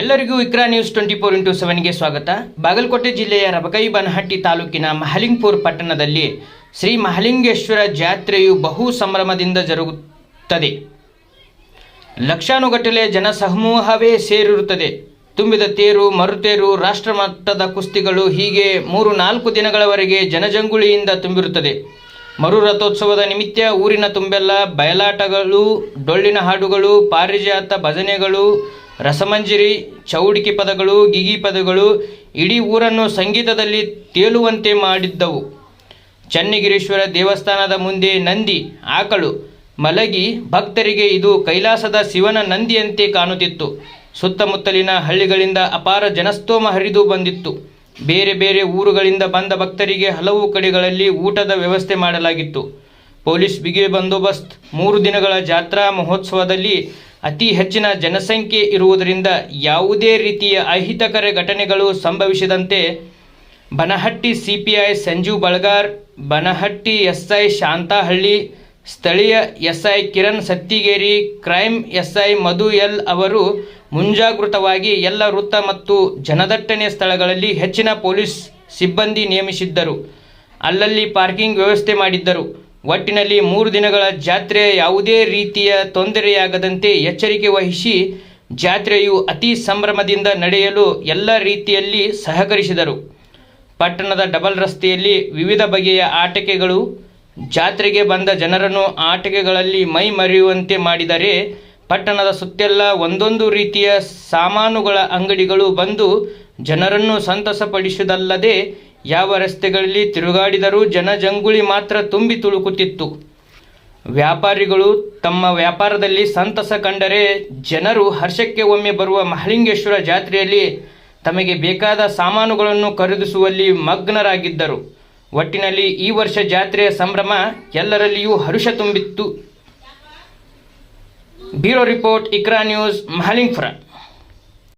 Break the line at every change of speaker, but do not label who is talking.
ಎಲ್ಲರಿಗೂ Iqra news twenty four into ಸೆವೆನ್ಗೆ ಸ್ವಾಗತ. ಬಾಗಲಕೋಟೆ ಜಿಲ್ಲೆಯ ರಬಕೈ ಬನಹಟ್ಟಿ ತಾಲೂಕಿನ ಮಹಲಿಂಗ್ಪುರ್ ಪಟ್ಟಣದಲ್ಲಿ ಶ್ರೀ ಮಹಲಿಂಗೇಶ್ವರ ಜಾತ್ರೆಯು ಬಹು ಸಂಭ್ರಮದಿಂದ ಜರುಗುತ್ತದೆ. ಲಕ್ಷಾನುಗಟ್ಟಲೆ ಜನಸಮೂಹವೇ ಸೇರಿರುತ್ತದೆ. ತುಂಬಿದ ತೇರು, ಮರುತೇರು, ರಾಷ್ಟ್ರಮಟ್ಟದ ಕುಸ್ತಿಗಳು ಹೀಗೆ ಮೂರು ನಾಲ್ಕು ದಿನಗಳವರೆಗೆ ಜನಜಂಗುಳಿಯಿಂದ ತುಂಬಿರುತ್ತದೆ. ಮರು ರಥೋತ್ಸವದ ನಿಮಿತ್ತ ಊರಿನ ತುಂಬೆಲ್ಲ ಬಯಲಾಟಗಳು, ಡೊಳ್ಳಿನ ಹಾಡುಗಳು, ಪಾರಿಜಾತ ಭಜನೆಗಳು ರಸಮಂಜರಿ, ಚೌಡಿಕೆ ಪದಗಳು, ಗಿಗಿ ಪದಗಳು ಇಡೀ ಊರನ್ನು ಸಂಗೀತದಲ್ಲಿ ತೇಲುವಂತೆ ಮಾಡಿದ್ದವು. ಚನ್ನಗಿರೀಶ್ವರ ದೇವಸ್ಥಾನದ ಮುಂದೆ ನಂದಿ, ಆಕಳು, ಮಲಗಿ ಭಕ್ತರಿಗೆ ಇದು ಕೈಲಾಸದ ಶಿವನ ನಂದಿಯಂತೆ ಕಾಣುತ್ತಿತ್ತು. ಸುತ್ತಮುತ್ತಲಿನ ಹಳ್ಳಿಗಳಿಂದ ಅಪಾರ ಜನಸ್ತೋಮ ಹರಿದು ಬಂದಿತ್ತು. ಬೇರೆ ಬೇರೆ ಊರುಗಳಿಂದ ಬಂದ ಭಕ್ತರಿಗೆ ಹಲವು ಕಡೆಗಳಲ್ಲಿ ಊಟದ ವ್ಯವಸ್ಥೆ ಮಾಡಲಾಗಿತ್ತು. ಪೊಲೀಸ್ ಬಿಗಿ ಬಂದೋಬಸ್ತ್ ಮೂರು ದಿನಗಳ ಜಾತ್ರಾ ಮಹೋತ್ಸವದಲ್ಲಿ ಅತಿ ಹೆಚ್ಚಿನ ಜನಸಂಖ್ಯೆ ಇರುವುದರಿಂದ ಯಾವುದೇ ರೀತಿಯ ಅಹಿತಕರ ಘಟನೆಗಳು ಸಂಭವಿಸದಂತೆ ಬನಹಟ್ಟಿ ಸಿಪಿಐ ಸಂಜೀವ್ ಬಳಗಾರ್, ಬನಹಟ್ಟಿ ಎಸ್ಐ ಶಾಂತಾಹಳ್ಳಿ, ಸ್ಥಳೀಯ SI Kiran Sattigeri crime SI Madhu L ಅವರು ಮುಂಜಾಗೃತವಾಗಿ ಎಲ್ಲ ವೃತ್ತ ಮತ್ತು ಜನದಟ್ಟಣೆ ಸ್ಥಳಗಳಲ್ಲಿ ಹೆಚ್ಚಿನ ಪೊಲೀಸ್ ಸಿಬ್ಬಂದಿ ನೇಮಿಸಿದ್ದರು. ಅಲ್ಲಲ್ಲಿ ಪಾರ್ಕಿಂಗ್ ವ್ಯವಸ್ಥೆ ಮಾಡಿದ್ದರು. ಒಟ್ಟಿನಲ್ಲಿ ಮೂರು ದಿನಗಳ ಜಾತ್ರೆ ಯಾವುದೇ ರೀತಿಯ ತೊಂದರೆಯಾಗದಂತೆ ಎಚ್ಚರಿಕೆ ವಹಿಸಿ ಜಾತ್ರೆಯು ಅತಿ ಸಂಭ್ರಮದಿಂದ ನಡೆಯಲು ಎಲ್ಲ ರೀತಿಯಲ್ಲಿ ಸಹಕರಿಸಿದರು. ಪಟ್ಟಣದ ಡಬಲ್ ರಸ್ತೆಯಲ್ಲಿ ವಿವಿಧ ಬಗೆಯ ಆಟಿಕೆಗಳು, ಜಾತ್ರೆಗೆ ಬಂದ ಜನರನ್ನು ಆಟಿಕೆಗಳಲ್ಲಿ ಮೈ ಮರೆಯುವಂತೆ ಮಾಡಿದರೆ ಪಟ್ಟಣದ ಸುತ್ತೆಲ್ಲ ಒಂದೊಂದು ರೀತಿಯ ಸಾಮಾನುಗಳ ಅಂಗಡಿಗಳು ಬಂದು ಜನರನ್ನು ಸಂತಸಪಡಿಸುವುದಲ್ಲದೆ ಯಾವ ರಸ್ತೆಗಳಲ್ಲಿ ತಿರುಗಾಡಿದರೂ ಜನಜಂಗುಳಿ ಮಾತ್ರ ತುಂಬಿ ತುಳುಕುತ್ತಿತ್ತು. ವ್ಯಾಪಾರಿಗಳು ತಮ್ಮ ವ್ಯಾಪಾರದಲ್ಲಿ ಸಂತಸ ಕಂಡರೆ ಜನರು ಹರ್ಷಕ್ಕೆ ಒಮ್ಮೆ ಬರುವ ಮಹಲಿಂಗೇಶ್ವರ ಜಾತ್ರೆಯಲ್ಲಿ ತಮಗೆ ಬೇಕಾದ ಸಾಮಾನುಗಳನ್ನು ಖರೀದಿಸುವಲ್ಲಿ ಮಗ್ನರಾಗಿದ್ದರು. ಒಟ್ಟಿನಲ್ಲಿ ಈ ವರ್ಷ ಜಾತ್ರೆಯ ಸಂಭ್ರಮ ಎಲ್ಲರಲ್ಲಿಯೂ ಹರುಷ ತುಂಬಿತ್ತು. Bureau report, Iqra news, Mahalingpur.